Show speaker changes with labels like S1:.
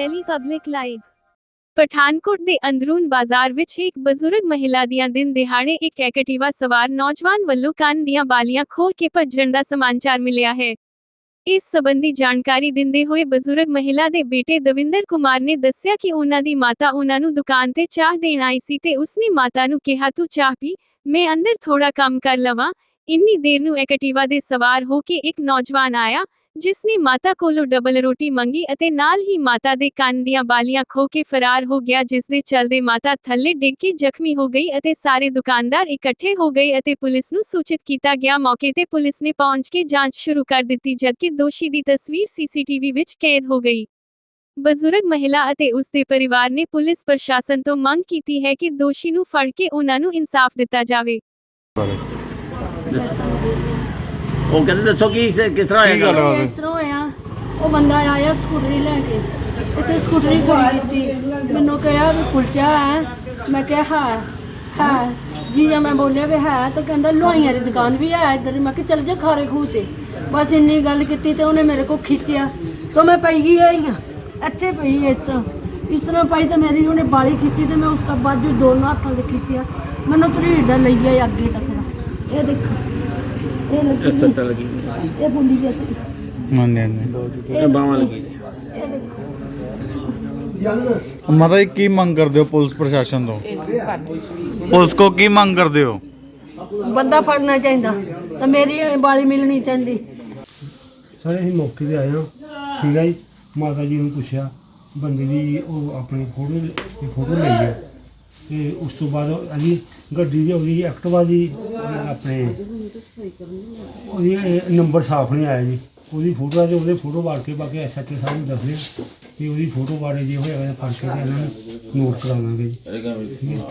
S1: Delhi public live. Pathankot ਦੇ ਅੰਦਰੂਨ ਬਾਜ਼ਾਰ ਵਿੱਚ ਇੱਕ ਬਜ਼ੁਰਗ ਮਹਿਲਾ ਦੀਆਂ ਦਿਨ ਦਿਹਾੜੇ ਇੱਕ ਐਕਟਿਵਾ ਸਵਾਰ ਨੌਜਵਾਨ ਵੱਲੋਂ ਕੰਨ ਦੀਆਂ ਬਾਲੀਆਂ ਖੋਹ ਕੇ ਭੱਜਣ ਦਾ ਸਮਾਚਾਰ ਮਿਲਿਆ ਹੈ। ਇਸ ਸੰਬੰਧੀ ਜਾਣਕਾਰੀ ਦਿੰਦੇ ਹੋਏ ਬਜ਼ੁਰਗ ਮਹਿਲਾ ਦੇ ਬੇਟੇ ਦਵਿੰਦਰ ਕੁਮਾਰ ਨੇ ਦੱਸਿਆ ਕਿ ਉਹਨਾਂ ਦੀ ਮਾਤਾ ਉਹਨਾਂ ਨੂੰ ਦੁਕਾਨ ਤੇ ਚਾਹ ਦੇਣ ਆਈ ਸੀ ਤੇ ਉਸਨੇ ਮਾਤਾ ਨੂੰ ਕਿਹਾ, ਤੂੰ ਚਾਹ ਪੀ, ਮੈਂ ਅੰਦਰ ਥੋੜਾ ਕੰਮ ਕਰ ਲਵਾਂ। ਇੰਨੀ ਦੇਰ ਨੂੰ ਐਕਟਿਵਾ ਦੇ ਸਵਾਰ ਹੋ ਕੇ ਇੱਕ ਨੌਜਵਾਨ ਆਇਆ ਜਿਸ ਨੇ ਮਾਤਾ ਕੋਲੋਂ ਡਬਲ ਰੋਟੀ ਮੰਗੀ ਅਤੇ ਨਾਲ ਹੀ ਮਾਤਾ ਦੇ ਕੰਨ ਦੀਆਂ ਬਾਲੀਆਂ ਖੋ ਕੇ ਫਰਾਰ ਹੋ ਗਿਆ ਜਿਸ ਦੇ ਚਲਦੇ ਮਾਤਾ ਥੱਲੇ ਡਿੱਗ ਕੇ ਜ਼ਖਮੀ ਹੋ ਗਈ ਅਤੇ ਸਾਰੇ ਦੁਕਾਨਦਾਰ ਇਕੱਠੇ ਹੋ ਗਏ ਅਤੇ ਪੁਲਿਸ ਨੂੰ ਸੂਚਿਤ ਕੀਤਾ ਗਿਆ। ਮੌਕੇ ਤੇ ਪੁਲਿਸ ਨੇ ਪਹੁੰਚ ਕੇ ਜਾਂਚ ਸ਼ੁਰੂ ਕਰ ਦਿੱਤੀ, ਜਦਕਿ ਦੋਸ਼ੀ ਦੀ ਤਸਵੀਰ ਸੀਸੀਟੀਵੀ ਵਿੱਚ ਕੈਦ ਹੋ ਗਈ। ਬਜ਼ੁਰਗ ਮਹਿਲਾ ਅਤੇ ਉਸ ਦੇ ਪਰਿਵਾਰ ਨੇ ਪੁਲਿਸ ਪ੍ਰਸ਼ਾਸਨ ਤੋਂ ਮੰਗ ਕੀਤੀ ਹੈ ਕਿ ਦੋਸ਼ੀ ਨੂੰ ਫੜ ਕੇ ਉਹਨਾਂ ਨੂੰ ਇਨਸਾਫ ਦਿੱਤਾ ਜਾਵੇ।
S2: ਉਹ ਕਹਿੰਦੇ ਦੱਸੋ ਕੀ ਇਸ- ਕਿਸ ਤਰ੍ਹਾਂ
S3: ਕੀ ਗੱਲ?
S4: ਇਸ ਤਰ੍ਹਾਂ ਹੋਇਆ ਉਹ ਬੰਦਾ ਆਇਆ ਸਕੂਟਰੀ ਲੈ ਕੇ ਇੱਥੇ ਸਕੂਟਰੀ ਖੜੀ ਕੀਤੀ। ਮੈਨੂੰ ਕਿਹਾ ਵੀ ਕੁਲਚਾ ਹੈ ਮੈਂ ਕਿਹਾ ਹੈ ਹੈ। ਜੀ ਜਾਂ ਮੈਂ ਬੋਲਿਆ ਵੀ ਹੈ ਤਾਂ ਕਹਿੰਦਾ ਲੋਹਾਈਆਂ ਦੀ ਦੁਕਾਨ ਵੀ ਹੈ ਇੱਧਰ। ਮੈਂ ਕਿਹਾ ਚੱਲ ਜਾ ਖਾਰੇ ਖੂਹ ਤੇ। ਬਸ ਇੰਨੀ ਗੱਲ ਕੀਤੀ ਤੇ ਉਹਨੇ ਮੇਰੇ ਕੋਲ ਖਿੱਚਿਆ। ਤਾਂ ਮੈਂ ਪਈ ਗਈ ਆਈ ਹਾਂ। ਇੱਥੇ ਪਈ ਇਸ ਤਰ੍ਹਾਂ। ਇਸ ਤਰ੍ਹਾਂ ਪਾਈ ਤਾਂ ਮੇਰੀ ਉਹਨੇ ਬਾਲੀ ਖਿੱਚੀ ਤੇ ਮੈਂ ਉਸਦਾ ਬਾਜੂ ਦੋਨੋਂ ਹੱਥਾਂ ਤੇ ਖਿੱਚਿਆ। ਮੈਨੂੰ ਤਰੀੜਾ ਲਈ ਗਿਆ ਅੱਗੇ ਤੱਕ ਦਾ। ਇਹ ਦੇਖੋ। ਇਹ ਲੱਗੀ
S2: ਸੱਟ ਲੱਗੀ
S4: ਇਹ ਬੁੰਦੀ ਜੈਸੀ
S3: ਹਾਂਜੀ ਹਾਂਜੀ।
S2: ਇਹ ਬਾਹਾਂ ਲੱਗੀ
S4: ਇਹ ਦੇਖੋ।
S3: ਮਾਤਾ ਜੀ ਕੀ ਮੰਗ ਕਰਦੇ ਹੋ ਪੁਲਿਸ ਪ੍ਰਸ਼ਾਸਨ ਤੋਂ? ਪੁਲਿਸ ਕੋ ਕੀ ਮੰਗ ਕਰਦੇ ਹੋ?
S4: ਬੰਦਾ ਫੜਨਾ ਚਾਹੀਦਾ ਤਾਂ ਮੇਰੀ ਬਾਲੀ ਮਿਲਣੀ ਚਾਹੀਦੀ।
S5: ਸਾਰੇ ਅਸੀਂ ਮੌਕੇ ਤੇ ਆਏ ਹਾਂ। ਠੀਕ ਹੈ ਜੀ। ਮਾਤਾ ਜੀ ਨੂੰ ਪੁੱਛਿਆ ਬੰਦੇ ਦੀ ਉਹ ਆਪਣੀ ਫੋਟੋ ਦੀ ਫੋਟੋ ਲਈ ਹੈ ਤੇ ਉਸ ਤੋਂ ਬਾਅਦ ਅਸੀਂ ਗੱਡੀ ਦੀ ਉਹਦੀ ਐਕਟਿਵਾ ਦੀ ਅਹ ਆਪਣੇ ਉਹਦੀ ਇਹ ਨੰਬਰ ਸਾਫ਼ ਨਹੀਂ ਆਇਆ ਜੀ। ਉਹਦੀ ਫੋਟੋ ਤੇ ਉਹਦੇ ਫੋਟੋ ਵਾੜ ਕੇ ਬਾਕੀ ਐਸਐਚਓ ਸਾਹਿਬ ਨੂੰ ਦੱਸਦੇ ਹਾਂ ਕਿ ਉਹਦੀ ਫੋਟੋ ਬਾਰੇ ਜੇ ਹੋਇਆ ਤਾਂ ਫੜ ਕੇ ਤੇ ਇਹਨਾਂ ਨੂੰ ਨੋਟ ਕਰਾਵਾਂਗੇ ਜੀ। ਠੀਕ ਹੈ।